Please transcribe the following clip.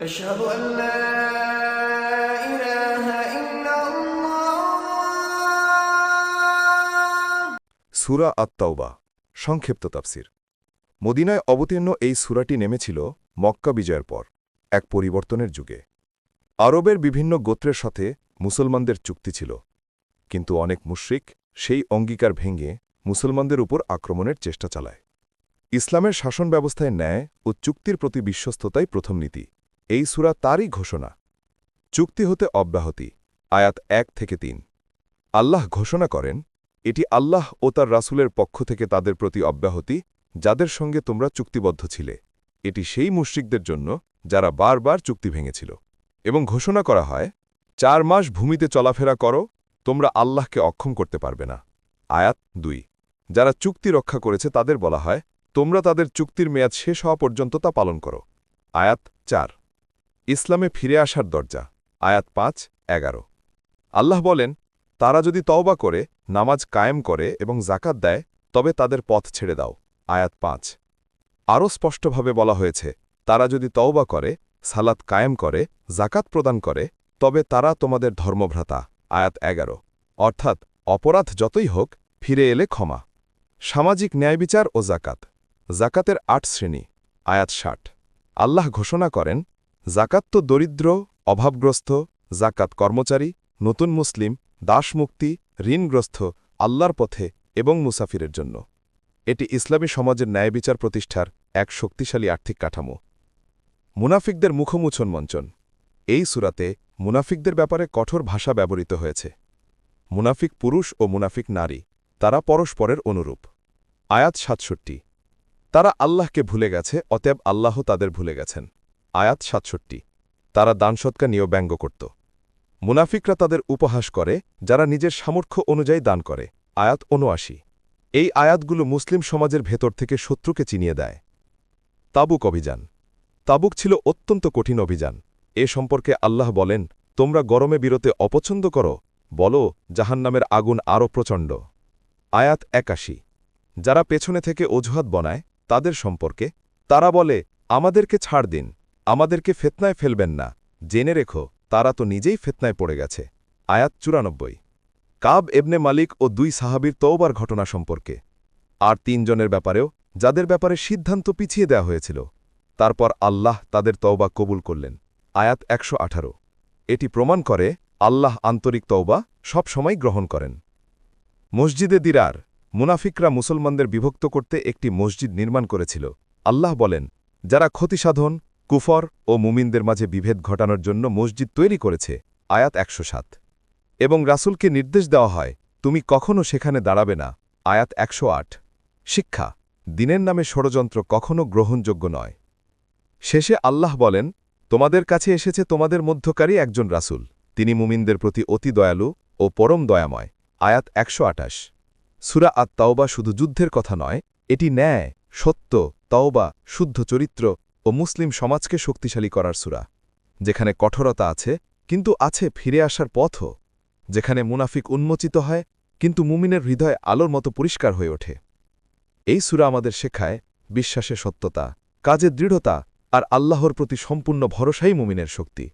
أشهد أن لا إله إلا الله সুরা আত্মাওবা সংক্ষিপ্ত তাফসির মদিনায় অবতীর্ণ এই সুরাটি নেমেছিল মক্কা বিজয়ের পর এক পরিবর্তনের যুগে আরবের বিভিন্ন গোত্রের সাথে মুসলমানদের চুক্তি ছিল কিন্তু অনেক মুশ্রিক সেই অঙ্গীকার ভেঙে মুসলমানদের উপর আক্রমণের চেষ্টা চালায় ইসলামের শাসন ব্যবস্থায় ন্যায় ও চুক্তির প্রতি বিশ্বস্ততাই প্রথম নীতি এই সুরা তারই ঘোষণা। চুক্তি হতে অব্যাহতি, আয়াত এক থেকে তিন। আল্লাহ ঘোষণা করেন, এটি আল্লাহ ও তার রাসূলের পক্ষ থেকে তাদের প্রতি অব্যাহতি, যাদের সঙ্গে তোমরা চুক্তিবদ্ধ ছিলে। এটি সেই মুশ্রিকদের জন্য যারা বারবার চুক্তি ভেঙেছিল। এবং ঘোষণা করা হয়, চার মাস ভূমিতে চলাফেরা করো, তোমরা আল্লাহকে অক্ষম করতে পারবে না। আয়াত দুই। যারা চুক্তি রক্ষা করেছে তাদের বলা হয়, তোমরা তাদের চুক্তির মেয়াদ শেষ হওয়া পর্যন্ত তা পালন করো। আয়াত চার। ইসলামে ফিরে আসার দরজা, আয়াত পাঁচ, এগারো। আল্লাহ বলেন, তারা যদি তওবা করে, নামাজ কায়েম করে এবং জাকাত দেয়, তবে তাদের পথ ছেড়ে দাও। আয়াত পাঁচ। আরও স্পষ্টভাবে বলা হয়েছে, তারা যদি তওবা করে, সালাত কায়েম করে জাকাত প্রদান করে, তবে তারা তোমাদের ধর্মভ্রাতা। আয়াত এগারো। অর্থাৎ, অপরাধ যতই হোক, ফিরে এলে ক্ষমা। সামাজিক ন্যায়বিচার ও জাকাত জাকাতের আট শ্রেণি। আয়াত ষাট। আল্লাহ ঘোষণা করেন জাকাত তো দরিদ্র, অভাবগ্রস্ত, জাকাত কর্মচারী, নতুন মুসলিম, দাসমুক্তি, ঋণগ্রস্ত, আল্লাহর পথে এবং মুসাফিরের জন্য। এটি ইসলামী সমাজের ন্যায় বিচার প্রতিষ্ঠার এক শক্তিশালী আর্থিক কাঠামো। মুনাফিকদের মুখমুছন মঞ্চন। এই সুরাতে মুনাফিকদের ব্যাপারে কঠোর ভাষা ব্যবহৃত হয়েছে। মুনাফিক পুরুষ ও মুনাফিক নারী, তারা পরস্পরের অনুরূপ। আয়াত সাতষট্টি। তারা আল্লাহকে ভুলে গেছে, অতএব আল্লাহ তাদের ভুলে গেছেন। আয়াত সাতষট্টি। তারা দানসৎকা নিয়েও ব্যঙ্গ করত। মুনাফিকরা তাদের উপহাস করে, যারা নিজের সামর্থ্য অনুযায়ী দান করে। আয়াত অনুয়াশি এই আয়াতগুলো মুসলিম সমাজের ভেতর থেকে শত্রুকে চিনিয়ে দেয়। তাবুক অভিযান। তাবুক ছিল অত্যন্ত কঠিন অভিযান। এ সম্পর্কে আল্লাহ বলেন, তোমরা গরমে বিরতে অপছন্দ করো, বলো, জাহান্নামের আগুন আরও প্রচণ্ড। আয়াত একাশি। যারা পেছনে থেকে অজুহাত বনায়, তাদের সম্পর্কে, তারা বলে, আমাদেরকে ছাড় দিন। আমাদেরকে ফেতনায় ফেলবেন না। জেনে রেখো, তারা তো নিজেই ফেতনায় পড়ে গেছে। আয়াত চুরানব্বই। কাব এবনে মালিক ও দুই সাহাবির তওবার ঘটনা সম্পর্কে। আর তিনজনের ব্যাপারেও, যাদের ব্যাপারে সিদ্ধান্ত পিছিয়ে দেয়া হয়েছিল। তারপর আল্লাহ তাদের তওবা কবুল করলেন। আয়াত একশো আঠারো। এটি প্রমাণ করে, আল্লাহ আন্তরিক তওবা সব সময় গ্রহণ করেন। মসজিদে দিরার, মুনাফিকরা মুসলমানদের বিভক্ত করতে একটি মসজিদ নির্মাণ করেছিল। আল্লাহ বলেন, যারা ক্ষতিসাধন কুফর ও মুমিনদের মাঝে বিভেদ ঘটানোর জন্য মসজিদ তৈরি করেছে, আয়াত একশো সাত। এবং রাসূলকে নির্দেশ দেওয়া হয়, তুমি কখনও সেখানে দাঁড়াবে না আয়াত একশো আট। শিক্ষা, দিনের নামে ষড়যন্ত্র কখনও গ্রহণযোগ্য নয় শেষে আল্লাহ বলেন, তোমাদের কাছে এসেছে তোমাদের মধ্যকারী একজন রাসূল, তিনি মুমিনদের প্রতি অতি দয়ালু ও পরম দয়াময় আয়াত একশো আটাশ সুরা আত তাওবা শুধু যুদ্ধের কথা নয়, এটি ন্যায়, সত্য, তাওবা, শুদ্ধ চরিত্র ও মুসলিম সমাজকে শক্তিশালী করার সুরা, যেখানে কঠোরতা আছে, কিন্তু আছে ফিরে আসার পথও, যেখানে মুনাফিক উন্মোচিত হয়, কিন্তু মুমিনের হৃদয় আলোর মতো পরিষ্কার হয়ে ওঠে। এই সুরা আমাদের শেখায় বিশ্বাসে সত্যতা, কাজে দৃঢ়তা আর আল্লাহর প্রতি সম্পূর্ণ ভরসাই মুমিনের শক্তি।